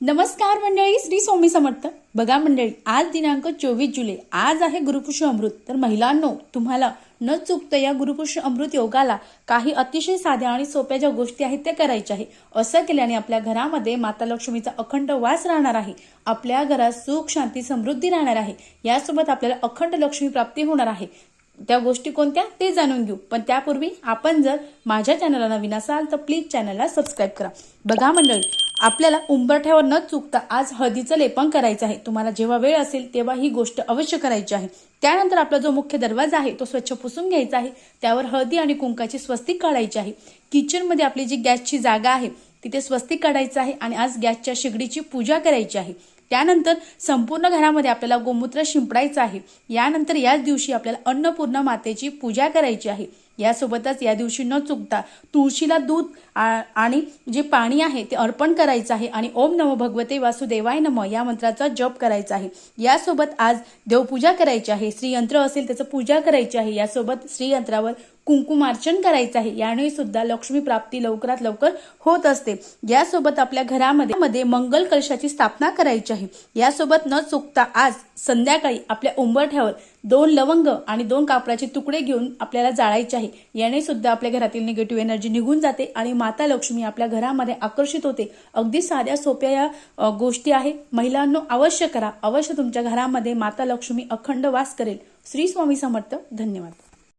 नमस्कार मंडळी श्री स्वामी समर्थ. बघा मंडळी आज दिनांक चोवीस जुलै. आज आहे गुरुपुष्य अमृत. तर महिलांनो तुम्हाला न चुकतं या गुरुपुष्य अमृत योगाला काही अतिशय साध्या आणि सोप्या ज्या गोष्टी आहेत त्या करायच्या आहे. असं केल्याने आपल्या घरामध्ये माता लक्ष्मीचा अखंड वास राहणार आहे. आपल्या घरात सुख शांती समृद्धी राहणार आहे. यासोबत आपल्याला अखंड लक्ष्मी प्राप्ती होणार आहे. त्या गोष्टी कोणत्या ते जाणून घेऊ. पण त्यापूर्वी आपण जर माझ्या चॅनलला नवीन असाल तर प्लीज चॅनलला सबस्क्राईब करा. बघा मंडळी आपल्याला उंबरठ्यावर न चुकता आज हळदीचं लेपन करायचं आहे. तुम्हाला जेव्हा वेळ असेल तेव्हा ही गोष्ट अवश्य करायची आहे. त्यानंतर आपला जो मुख्य दरवाजा आहे तो स्वच्छ पुसून घ्यायचा आहे. त्यावर हळदी आणि कुंकाची स्वस्तिक काढायची आहे. किचनमध्ये आपली जी गॅसची जागा आहे तिथे स्वस्तिक काढायचं आहे आणि आज गॅसच्या शेगडीची पूजा करायची आहे. त्यानंतर संपूर्ण घरामध्ये आपल्याला गोमूत्र शिंपडायचं आहे. यानंतर याच दिवशी आपल्याला अन्नपूर्णा मातेची पूजा करायची आहे. यासोबतच या दिवशी न चुकता तुळशीला दूध आणि जे पाणी आहे ते अर्पण करायचं आहे आणि ओम नमो भगवते वासुदेवाय नम या मंत्राचा जप करायचा आहे. यासोबत आज देवपूजा करायची आहे. श्रीयंत्र असेल त्याचं पूजा करायची आहे. यासोबत श्रीयंत्रावर कुंकुमार्चन करायचं आहे. याने सुद्धा लक्ष्मी प्राप्ती लवकरात लवकर होत असते. यासोबत आपल्या घरामध्ये मध्ये मंगल कलशाची स्थापना करायची आहे. यासोबत न चुकता आज संध्याकाळी आपल्या उंबरठ्यावर दोन लवंग आणि दोन कापडाचे तुकडे घेऊन आपल्याला जाळायचे आहे. याने सुद्धा आपल्या घरातील निगेटिव्ह एनर्जी निघून जाते आणि माता लक्ष्मी आपल्या घरामध्ये आकर्षित होते. अगदी साध्या सोप्या या गोष्टी आहे. महिलांनो अवश्य करा. अवश्य तुमच्या घरामध्ये माता लक्ष्मी अखंड वास करेल. श्री स्वामी समर्थ. धन्यवाद.